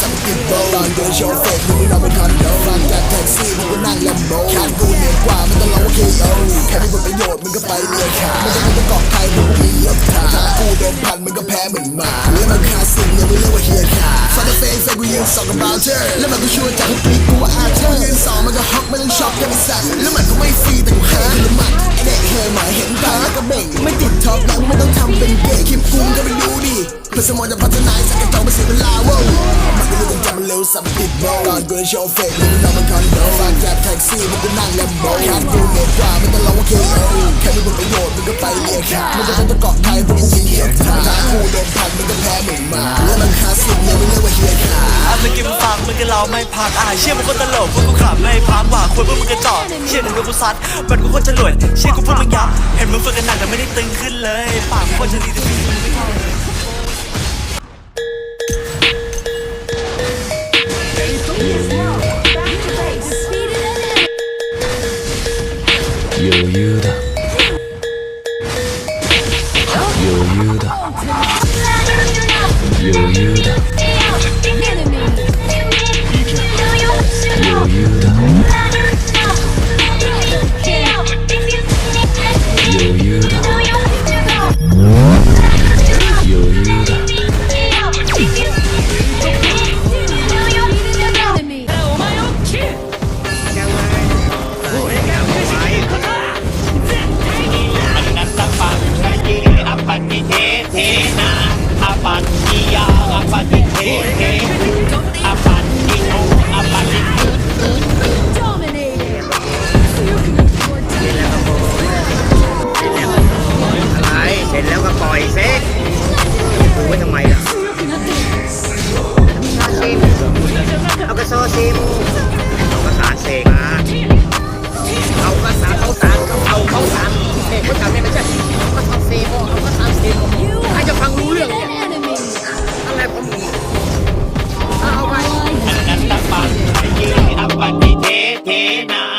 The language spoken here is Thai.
สัมติดโบตอนเดินโชว์เฟกมึงนอนบนคอนโดฟังจากแท็กซี่มึงก็นั่งลมโบขาดกูเหนือกว่ามันต้องร้องว่าเคโอแค่มีผลประโยชน์มึงก็ไปเลียขาไม่ต้องไปเกาะใครมึงมีเลือกทางถ้ากูเดินพันมึงก็แพ้เหมือนหมาแล้วมันคาสิ่งยังไม่เรียกว่าเฮียขาฟันเฟงเฟงกูยืนสองกับบราวเจอร์แล้วมันก็ชวนจากทุกปีกูว่าอาเธอร์ยืนสองมันก็ฮอกไม่ต้องช็อกกันไอ้สัตว์แล้วมันก็ไม่ฟรีแต่กูหาคือมันไอเด็กเฮยหมายเห็นต ดิเพื่สมองจะพัฒนาสักกระจอกมาเสียเวลาเว้มันก็รู้ต้องจำเร็วสัมติดโบตอนกูโชว์เฟกมึงนอนบนคอนโดฟังจากแท็กซี่มึงก็นั่งแลมโบขาดกูเหนือกว่าไม่ต้องรอว่าเคโอแค่มีผลประโยชน์มึงก็ไปเลียขาไม่ต้องไปเกาะใครพวกกูมีเลือกทางถ้ากูเดินผ่านมึงก็แพ้เหมือนมาแล้วมันคาสิงยังไม่เรียกว่าเฮียขาอะมื่กี้มึงฟังมึงก็เราไม่พักอะเชื่อมึงคนตลกพวกกูขำไม่พักว่าควรพวกมึงกระจอกเชื่อหนึ่งกูซัดมันกูโคตรฉลวดเชื่อกูพูดมึงยับเห็นมึงฝึกกันหนักแต่ไม่ได้ตึงขึ้นเลย ปากมึงโคตรจะดีแต่มึงไม่เท่า 余裕だ pag-iyak ang เทนา